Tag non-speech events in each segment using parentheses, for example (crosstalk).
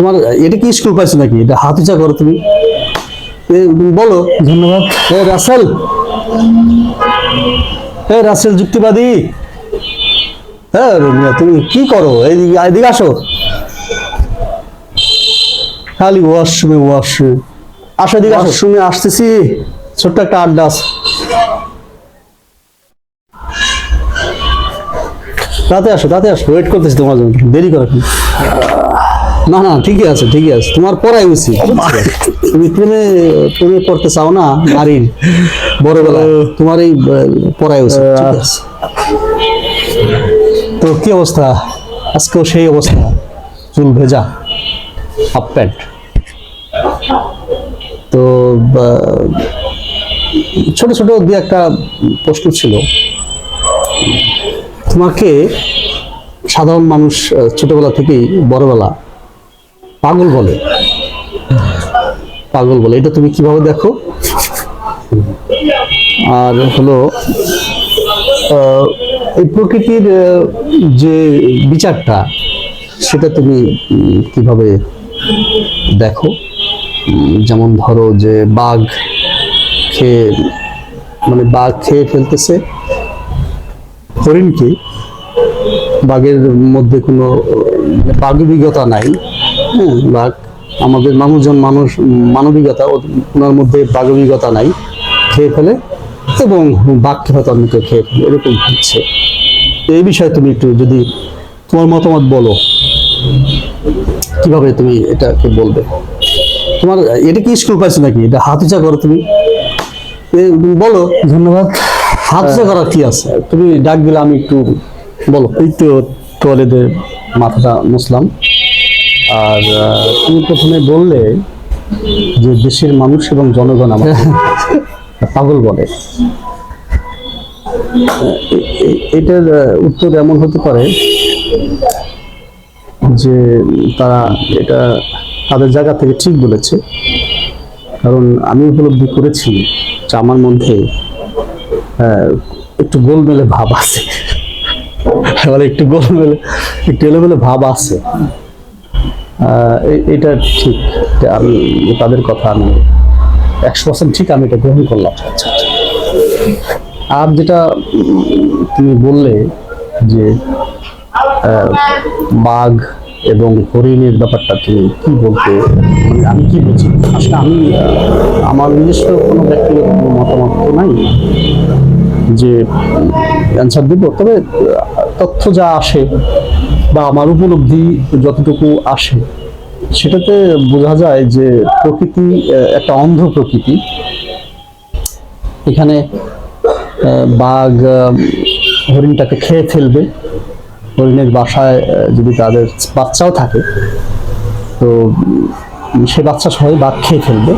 তোমার এটা কি স্কুল পাইছো নাকি? এটা হাত উঁচা করো তুমি বলো। ধন্যবাদ। এ রাসেল। এ রাসেল যুক্তিবাদী। হ্যাঁ তুমি কি করো? এইদিকে এদিকে আসো। খালি ওয়াশরুমে ওয়াশরুম। আসো এদিকে ওয়াশরুমে আসতেছি। ছোট্ট একটা আড্ডা আছে। রাতে আসো রাতে আসো। ওয়েট করতেছি তোমার জন্য। দেরি করো? না না ঠিকই আছে ঠিকই আছে। তোমার পড়াই উচিত। তুমি প্রেমে প্রেমে পড়তে চাও না? নারীর বড়বেলা তোমার এই পড়াই উচিত তো কি অবস্থা? আজকেও সেই অবস্থা। চুল ভেজা হাফ প্যান্ট। তো ছোট ছোট দু একটা প্রশ্ন ছিল। তোমাকে সাধারণ মানুষ ছোটবেলা থেকেই বড়বেলা পাগল বলে। পাগল বলে। এটা তুমি কীভাবে দেখো? আর হলো এই প্রকৃতির যে বিচারটা সেটা তুমি কীভাবে দেখো? যেমন ধরো যে বাঘ খেয়ে মানে বাঘ খেয়ে ফেলতেছে। হরিণকে বাঘের মধ্যে কোনো আহ, মানবিকতা নাই। হ্যাঁ বাঘ আমাদের মানুষজন মানুষ মানবিকতা ওনার মধ্যে বাগবিকতা নাই খেয়ে ফেলে এবং বাঘকে হয়তো অন্যকে খেয়ে ফেলে এরকম হচ্ছে। এই বিষয়ে তুমি একটু যদি তোমার মতামত বলো কীভাবে তুমি এটাকে বলবে? তোমার এটা কি স্কুল পাইছো নাকি? এটা হাত উঁচা করো তুমি। বলো। ধন্যবাদ। হাত উঁচা করার কি আছে? তুমি ডাক দিলে আমি একটু বলো। এই তো টয়লেটে মাথাটা মুসলাম আর তুমি প্রথমে বললে যে দেশের মানুষ এবং জনগণ আমাকে (laughs) পাগল বলে। এটার উত্তর এমন হতে পারে যে তারা এটা তাদের জায়গা থেকে ঠিক বলেছে। কারণ আমি উপলব্ধি করেছি যে আমার মধ্যে একটু গোলমেলে ভাব আছে। (laughs) মানে একটু গোলমেলে একটু এলোমেলো ভাব আছে। এটা ঠিক আমি তাদের কথা আমি একশো পার্সেন্ট ঠিক আমি এটা গ্রহণ করলাম। আর যেটা তুমি বললে যে বাঘ এবং হরিণের ব্যাপারটা তুমি কি বলতে মানে আমি কি বুঝি আসলে আমি আমার নিজস্ব কোনো ব্যক্তিগত কোনো মতামত তো নাই যে অ্যান্সার দিব, তবে তথ্য যা আসে বা আমার উপলব্ধি যতটুকু আসে, সেটাতে বোঝা যায় যে প্রকৃতি একটা অন্ধ প্রকৃতি। এখানে বাঘ হরিণটাকে খেয়ে ফেলবে। হরিণের বাসায় যদি তাদের বাচ্চাও থাকে, তো সে বাচ্চা সবাই বাঘ খেয়ে ফেলবে।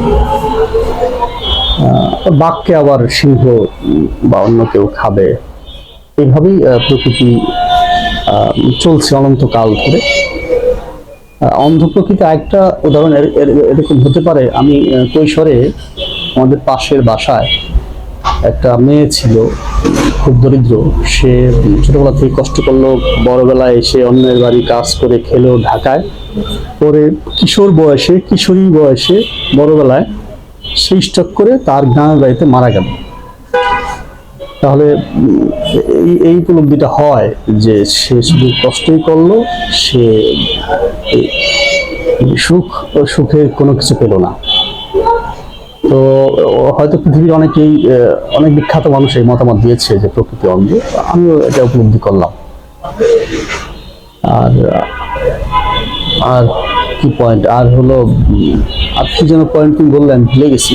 বাঘকে আবার সিংহ বা অন্য কেউ খাবে। এইভাবেই প্রকৃতি চলছে অনন্তকাল ধরে। আহ, অন্ধ প্রকৃতি একটা উদাহরণ এর- এর- এরকম হতে পারে। আমি কৈশোরে আমাদের পাশের বাসায় একটা মেয়ে ছিল খুব দরিদ্র। সে ছোটবেলা থেকে কষ্ট করল বড়বেলায় এসে অন্যের বাড়ি কাজ করে খেলো ঢাকায়। পরে কিশোর বয়সে কিশোরী বয়সে বড়বেলায় সেই স্টক করে তার গ্রামের বাড়িতে মারা গেল। তাহলে এই এই উপলব্ধিটা হয় যে সে শুধু কষ্টই করল, সে সুখ সুখে কোনো কিছু পেল না। তো হয়তো পৃথিবীর অনেকেই অনেক বিখ্যাত মানুষ এই মতামত দিয়েছে যে প্রকৃতি অন্ধ। আমিও এটা উপলব্ধি করলাম। আর আর কি পয়েন্ট আর হলো আর কি যেন পয়েন্ট তুমি বললেন ভুলে গেছি